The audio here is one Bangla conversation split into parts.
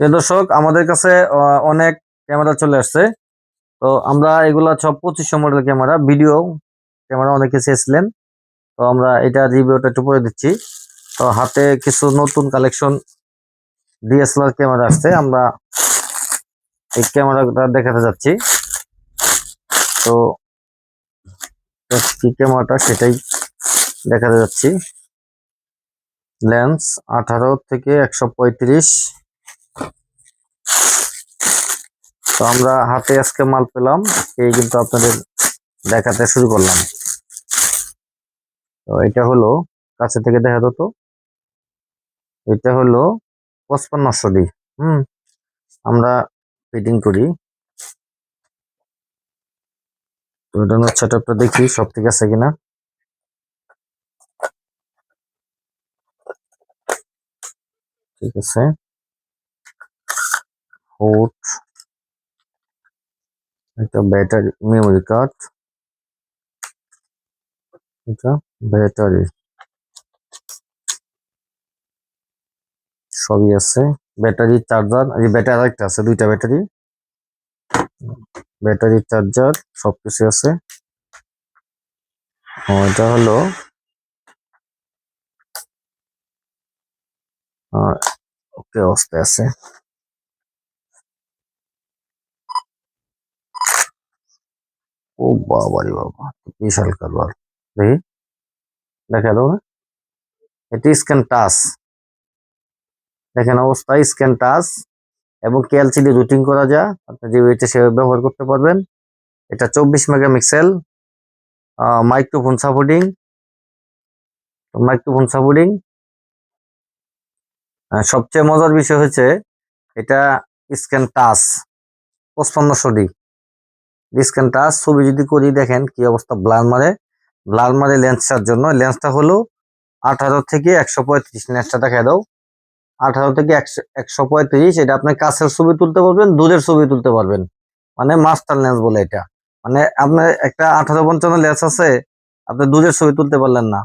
দর্শক, আমাদের কাছে অনেক ক্যামেরা চলে আসছে। তো আমরা এগুলা সব পঁচিশশো মডেল ক্যামেরা ভিডিও ক্যামেরা অনেকে চেয়েছিলেন। তো আমরা এটা রিভিউটা একটু করে দিচ্ছি। তো হাতে কিছু নতুন কালেকশন ডিএসএলআর ক্যামেরা আসছে। আমরা এই ক্যামেরাটা দেখাতে যাচ্ছি। তো কি ক্যামেরাটা, সেটাই দেখাতে যাচ্ছি। লেন্স আঠারো থেকে একশো পঁয়ত্রিশ। তো আমরা হাতে আজকে মাল পেলাম, এই কিন্তু আপনাদের দেখাতে শুরু করলাম। তো এটা হলো, কাছে থেকে দেখা তো? এটা হলো পঁচপান্নশো ডি, হুম? আমরা ফিটিং করি। সেটআপটা দেখি, সব ঠিক আছে কিনা? ঠিক আছে। এটা ব্যাটারি মেমোরি কার্ড এটা ব্যাটারি সবই আছে। ব্যাটারি চার্জার এই ব্যাটারি আরেকটা আছে, দুইটা ব্যাটারি ব্যাটারি চার্জার সবকিছু আছে। এটা হলো ওকে অবস্থায় আছে। ও বাবা রে বাবা বিশাল কারবার। দেখি। দেখা দাও। না এটি স্ক্যান টাচ। দেখেন অবস্থা স্ক্যান টাচ এবং কেএলসিডি রুটিং করা যায় আপনি যে ইচ্ছে সেভাবে ব্যবহার করতে পারবেন। এটা চব্বিশ megapixel microphone supporting microphone supporting সবচেয়ে মজার বিষয় হচ্ছে, এটা স্ক্যান টাচ, পঁচপান্নশো ডি। স্ক্যান টাচ ছবি যদি করি দেখেন কি অবস্থা ব্লার মারে। ব্লার মারে লেন্সটার জন্য। লেন্সটা হলো আঠারো থেকে একশো পঁয়ত্রিশ লেন্সটা দেখা দাও। আঠারো থেকে একশো একশো পঁয়ত্রিশ, এটা আপনি কাছের ছবি তুলতে পারবেন, দূরের ছবি তুলতে পারবেন। মানে মাস্টার লেন্স বলে এটা। মানে আপনার একটা আঠারো পঞ্চান্ন লেন্স আছে, আপনি দূরের ছবি তুলতে পারলেন না।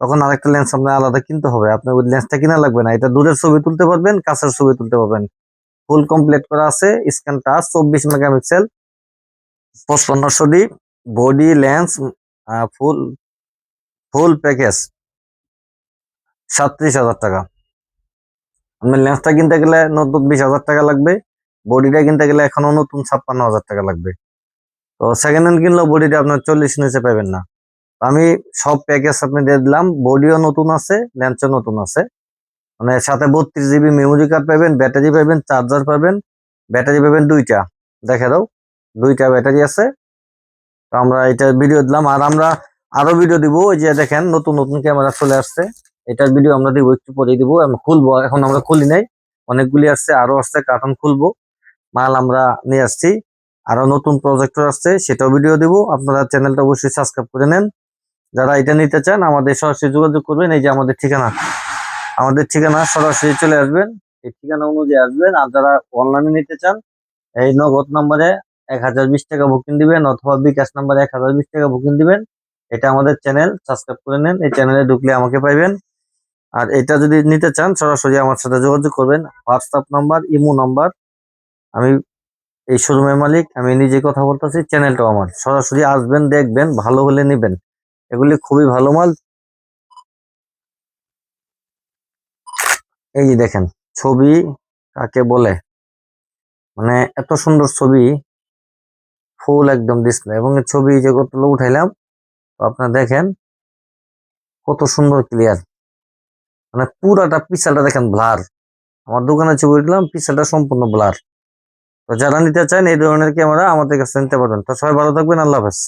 তখন আরেকটা লেন্স আপনার আলাদা কিনতে হবে। আপনার ওই লেন্সটা কিনা লাগবে না। এটা দূরের ছবি তুলতে পারবেন, কাছের ছবি তুলতে পারবেন। ফুল কমপ্লিট করা আছে স্ক্যান টাচ চব্বিশ megapixel. পঁচপান্নশো D, body lens full full package. সাতত্রিশ হাজার টাকা। আপনার লেন্সটা কিনতে গেলে নতুন বিশ হাজার টাকা লাগবে, বডিটা কিনতে গেলে এখনও নতুন ছাপ্পান্ন হাজার টাকা লাগবে। তো সেকেন্ড হ্যান্ড কিনলেও বডিটা আপনার চল্লিশ নিচে পাবেন না। আমি সব প্যাকেজ আপনি দিয়ে দিলাম, বডিও নতুন আছে, লেন্সও নতুন আছে। মানে সাথে বত্রিশ জিবি মেমোরি কার্ড পাবেন, ব্যাটারি পাবেন চার্জার পাবেন, ব্যাটারি পাবেন দুইটা। দেখে দাও। দুইটা ব্যাটারি আছে। তো আমরা এটা ভিডিও দিলাম। আর আমরা আরও ভিডিও দিব। ওই যে দেখেন, নতুন নতুন ক্যামেরা চলে আসছে। এটার ভিডিও আমরা দিব, একটু পরে দিব। আমরা খুলবো, এখন আমরা খুলি নাই। অনেকগুলি আসছে আরও আসছে কার্টন খুলবো। মাল আমরা নিয়ে আসছি। আরও নতুন প্রজেক্টর আসছে, সেটাও ভিডিও দিব। আপনারা চ্যানেলটা অবশ্যই সাবস্ক্রাইব করে নেন। যারা এটা নিতে চান, আমাদের সরাসরি যোগাযোগ করবেন। এই যে আমাদের ঠিকানা। আমাদের ঠিকানা সরাসরি চলে আসবেন। এই ঠিকানা অনুযায়ী আসবেন। আর যারা অনলাইনে নিতে চান, এই নগদ নম্বরে এক হাজার বিশ টাকা বুকিং দিবেন অথবা বিকাশ নাম্বারে এক হাজার বিশ টাকা বুকিং দিবেন। এটা আমাদের চ্যানেল সাবস্ক্রাইব করে নেন। এই চ্যানেলে ঢুকলে আমাকে পাইবেন। আর এটা যদি নিতে চান, সরাসরি আমার সাথে যোগাযোগ করবেন। হোয়াটসঅ্যাপ নাম্বার ইমো নাম্বার আমি এই শোরুমের মালিক, আমি নিজে কথা বলতেছি চ্যানেলটাও আমার। সরাসরি আসবেন, দেখবেন, ভালো হলে নেবেন। এগুলি খুবই ভালো মাল। এই দেখেন, ছবি কাকে বলে? মানে এত সুন্দর ছবি। ফুল একদম ডিসপ্লে এবং ছবি যে কতগুলো উঠাইলাম, তো আপনারা দেখেন কত সুন্দর ক্লিয়ার মানে পুরাটা পিসালটা দেখেন ব্লার আমার দোকানে ছবি উঠলাম পিসালটা সম্পূর্ণ ব্লার তো যারা নিতে চান এই ধরনের ক্যামেরা আমাদের কাছে নিতে পারবেন। তো সবাই ভালো থাকবেন, আল্লাহ হাফেজ।